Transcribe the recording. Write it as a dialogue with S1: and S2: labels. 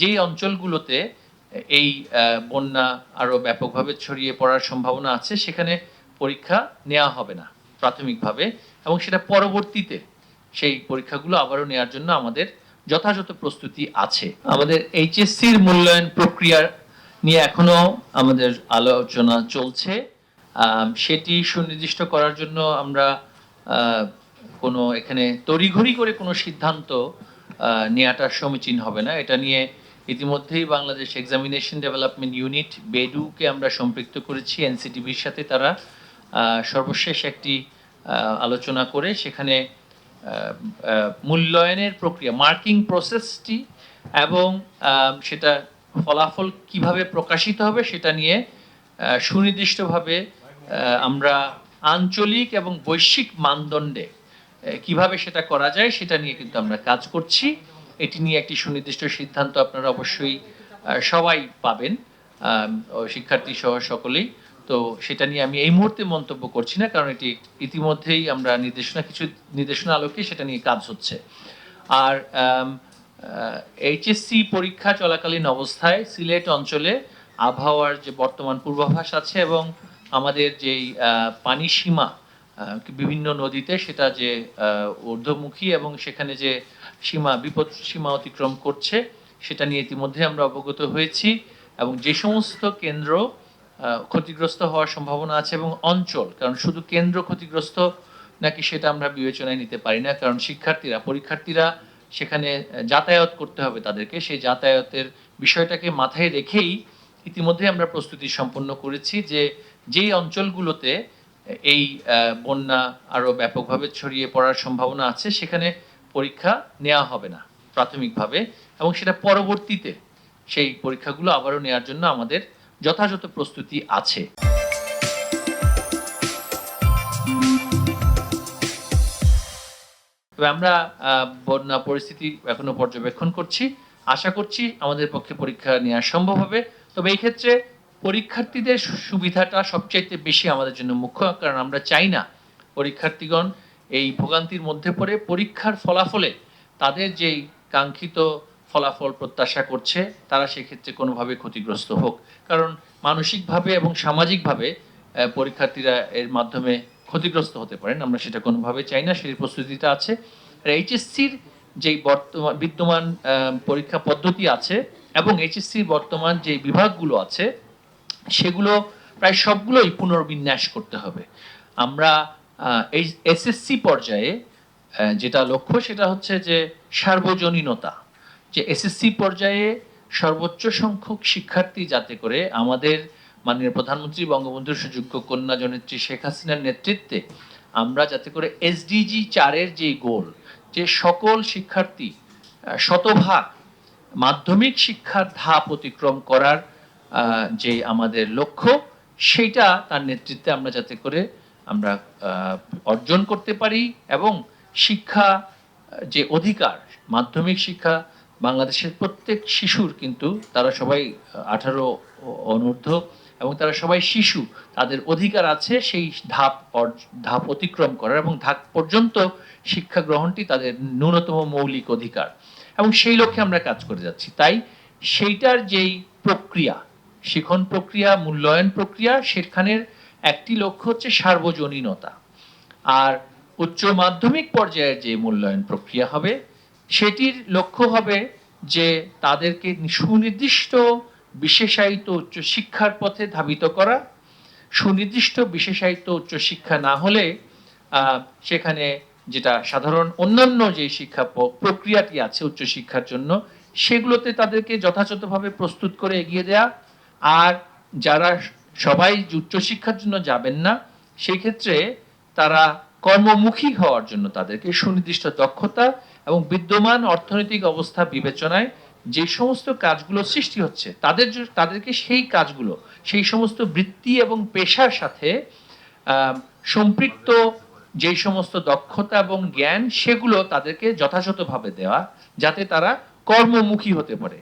S1: যেই অঞ্চলগুলোতে এই বন্যা আরও ব্যাপকভাবে ছড়িয়ে পড়ার সম্ভাবনা আছে, সেখানে পরীক্ষা নেওয়া হবে না প্রাথমিকভাবে এবং সেটা পরবর্তীতে সেই পরীক্ষাগুলো আবারও নেওয়ার জন্য আমাদের যথাযথ প্রস্তুতি আছে। আমাদের এইচএসসির মূল্যায়ন প্রক্রিয়া নিয়ে এখনও আমাদের আলোচনা চলছে। সেটি সুনির্দিষ্ট করার জন্য আমরা কোনো এখানে তড়িঘড়ি করে কোনো সিদ্ধান্ত নেওয়াটা সমীচীন হবে না। এটা নিয়ে ইতিমধ্যেই বাংলাদেশ এক্সামিনেশন ডেভেলপমেন্ট ইউনিট বেডুকে আমরা সম্পৃক্ত করেছি। এনসিটিভির সাথে তারা সর্বশেষ একটি আলোচনা করে সেখানে মূল্যায়নের প্রক্রিয়া, মার্কিং প্রসেসটি এবং সেটা ফলাফল কীভাবে প্রকাশিত হবে সেটা নিয়ে সুনির্দিষ্টভাবে আমরা আঞ্চলিক এবং বৈশ্বিক মানদণ্ডে কীভাবে সেটা করা যায় সেটা নিয়ে কিন্তু আমরা কাজ করছি। এটি নিয়ে একটি সুনির্দিষ্ট সিদ্ধান্ত আপনারা অবশ্যই সবাই পাবেন শিক্ষার্থী সহ সকলেই। তো সেটা নিয়ে আমি এই মুহূর্তে মন্তব্য করছি না, কারণ এটি ইতিমধ্যেই আমরা নির্দেশনা, কিছু নির্দেশনা আলোকে সেটা নিয়ে কাজ হচ্ছে। আর এইচএসসি পরীক্ষা চলাকালীন অবস্থায় সিলেট অঞ্চলে আবহাওয়ার যে বর্তমান পূর্বাভাস আছে এবং আমাদের যেই পানি সীমা বিভিন্ন নদীতে সেটা যে ঊর্ধ্বমুখী এবং সেখানে যে সীমা, বিপদ সীমা অতিক্রম করছে, সেটা নিয়ে ইতিমধ্যে আমরা অবগত হয়েছি এবং যে সমস্ত কেন্দ্র ক্ষতিগ্রস্ত হওয়ার সম্ভাবনা আছে এবং অঞ্চল, কারণ শুধু কেন্দ্র ক্ষতিগ্রস্ত নাকি সেটা আমরা বিবেচনায় নিতে পারি না, কারণ শিক্ষার্থীরা, পরীক্ষার্থীরা সেখানে যাতায়াত করতে হবে তাদেরকে, সেই যাতায়াতের বিষয়টাকে মাথায় রেখেই ইতিমধ্যে আমরা প্রস্তুতি সম্পন্ন করেছি যে যেই অঞ্চলগুলোতে এই বন্যা আরও ব্যাপকভাবে ছড়িয়ে পড়ার সম্ভাবনা আছে, সেখানে পরীক্ষা নেওয়া হবে না, প্রাথমিকভাবে। এবং সেটা পরবর্তীতে সেই পরীক্ষাগুলো আবারও নেওয়ার জন্য আমাদের যথাযথ প্রস্তুতি আছে। তবে আমরা বন্যা পরিস্থিতি এখনও পর্যবেক্ষণ করছি। আশা করছি আমাদের পক্ষে পরীক্ষা নেওয়া সম্ভব হবে। তবে এই ক্ষেত্রে পরীক্ষার্থীদের সুবিধাটা সবচাইতে বেশি আমাদের জন্য মুখ্য, কারণ আমরা চাই না পরীক্ষার্থীগণ এই ভোগান্তির মধ্যে পড়ে পরীক্ষার ফলাফলে তাদের যেই কাঙ্ক্ষিত ফলাফল প্রত্যাশা করছে, তারা সেক্ষেত্রে কোনোভাবে ক্ষতিগ্রস্ত হোক। কারণ মানসিকভাবে এবং সামাজিকভাবে পরীক্ষার্থীরা এর মাধ্যমে ক্ষতিগ্রস্ত হতে পারেন। আমরা সেটা কোনোভাবে চাই না সেই প্রস্তুতিটা আছে। আর এইচএসসির যেই বর্তমান, বিদ্যমান পরীক্ষা পদ্ধতি আছে এবং এইচএসসির বর্তমান যে বিভাগগুলো আছে, সেগুলো প্রায় সবগুলোই পুনর্বিন্যাস করতে হবে। আমরা এই এসএসসি পর্যায়ে যেটা লক্ষ্য সেটা হচ্ছে যে সার্বজনীনতা। যে এসএসসি পর্যায়ে সর্বোচ্চ সংখ্যক শিক্ষার্থী যাতে করে আমাদের মাননীয় প্রধানমন্ত্রী বঙ্গবন্ধুর সুযোগ্য কন্যা জনেত্রী শেখ হাসিনার নেতৃত্বে আমরা যাতে করে এসডিজি চারের যে গোল, যে সকল শিক্ষার্থী শতভাগ মাধ্যমিক শিক্ষার ধাপ অতিক্রম করার যে আমাদের লক্ষ্য, সেইটা তার নেতৃত্বে আমরা যাতে করে আমরা অর্জন করতে পারি এবং শিক্ষা যে অধিকার, মাধ্যমিক শিক্ষা, বাংলাদেশের প্রত্যেক শিশুর কিন্তু তারা সবাই আঠারো অনূর্ধ্ব এবং তারা সবাই শিশু, তাদের অধিকার আছে সেই ধাপ ধাপ অতিক্রম করার এবং ধাপ পর্যন্ত শিক্ষা গ্রহণটি তাদের ন্যূনতম মৌলিক অধিকার এবং সেই লক্ষ্যে আমরা কাজ করে যাচ্ছি। তাই সেইটার যেই প্রক্রিয়া, শিখন প্রক্রিয়া, মূল্যায়ন প্রক্রিয়া, সেখানের একটি লক্ষ্য হচ্ছে সার্বজনীনতা। আর উচ্চ মাধ্যমিক পর্যায়ের যে মূল্যায়ন প্রক্রিয়া হবে, সেটির লক্ষ্য হবে যে তাদেরকে সুনির্দিষ্ট বিশেষায়িত উচ্চ শিক্ষার পথে ধাবিত করা। সুনির্দিষ্ট বিশেষায়িত উচ্চ শিক্ষা না হলে সেখানে যেটা সাধারণ অন্যান্য যে শিক্ষা প্রক্রিয়াটি আছে উচ্চ শিক্ষার জন্য, সেগুলোতে তাদেরকে যথাযথভাবে প্রস্তুত করে এগিয়ে দেয়া। আর যারা সবাই উচ্চশিক্ষার জন্য যাবেন না সেই ক্ষেত্রে তারা কর্মমুখী হওয়ার জন্য তাদেরকে সুনির্দিষ্ট দক্ষতা এবং বিদ্যমান অর্থনৈতিক অবস্থা বিবেচনায় যে সমস্ত কাজগুলো সৃষ্টি হচ্ছে, তাদের তাদেরকে সেই কাজগুলো, সেই সমস্ত বৃত্তি এবং পেশার সাথে সম্পৃক্ত যে সমস্ত দক্ষতা এবং জ্ঞান, সেগুলো তাদেরকে যথাযথভাবে দেওয়া যাতে তারা কর্মমুখী হতে পারে।